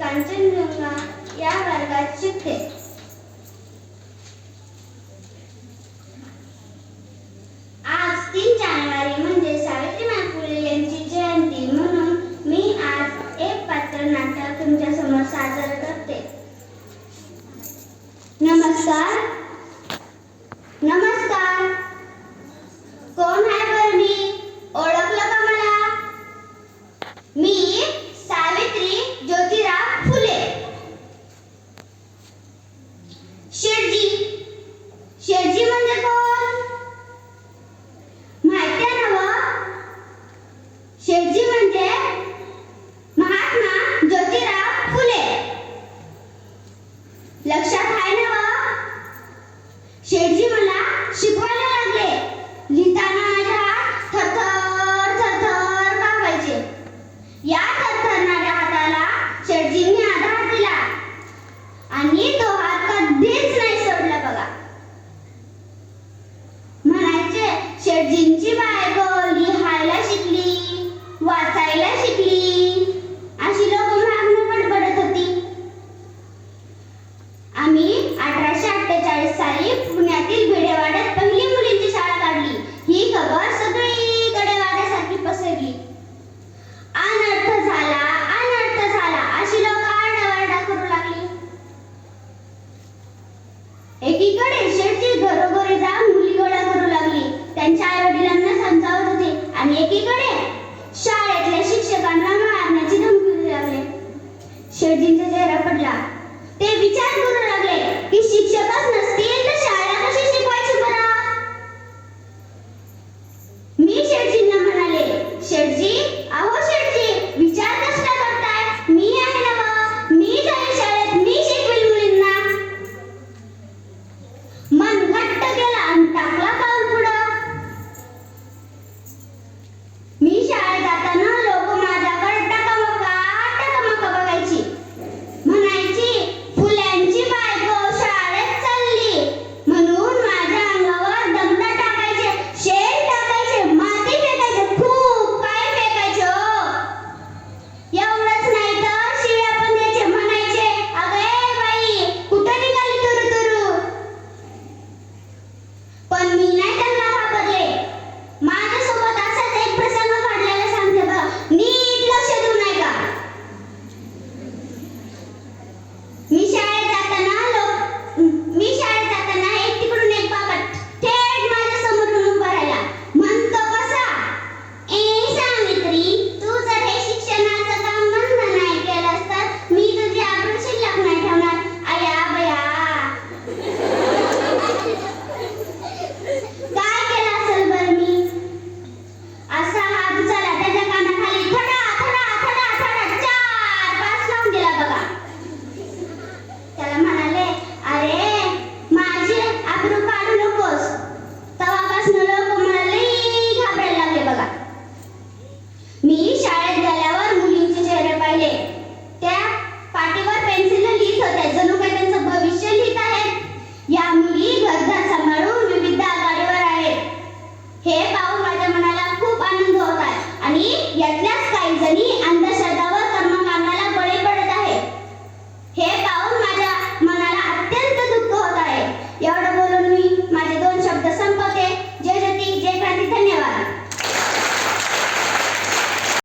कांचनजंगा या वर्गात शिकते आज तीन जानेवारी म्हणजे सावित्रीबाई फुले यांची जयंती म्हणून मी आज एक पात्र नाटक तुमच्यासमोर सादर करते. नमस्कार. शेठजी मला शिकवायला लागले. लिहिताना माझ्या हात थरथर थरथर कापायचे या थरथरणाऱ्या हाताला शेठजींनी आधार दिला. आणि तो हात कधीच नाही सोडला बघा. म्हणायचे शेठजींची बायको लिहायला शिकली वाचायला शिकली जाऊन मुली गोळा करू लागली. त्यांच्या आई वडिलांना समजावत होते. आणि एकीकडे Anthony and the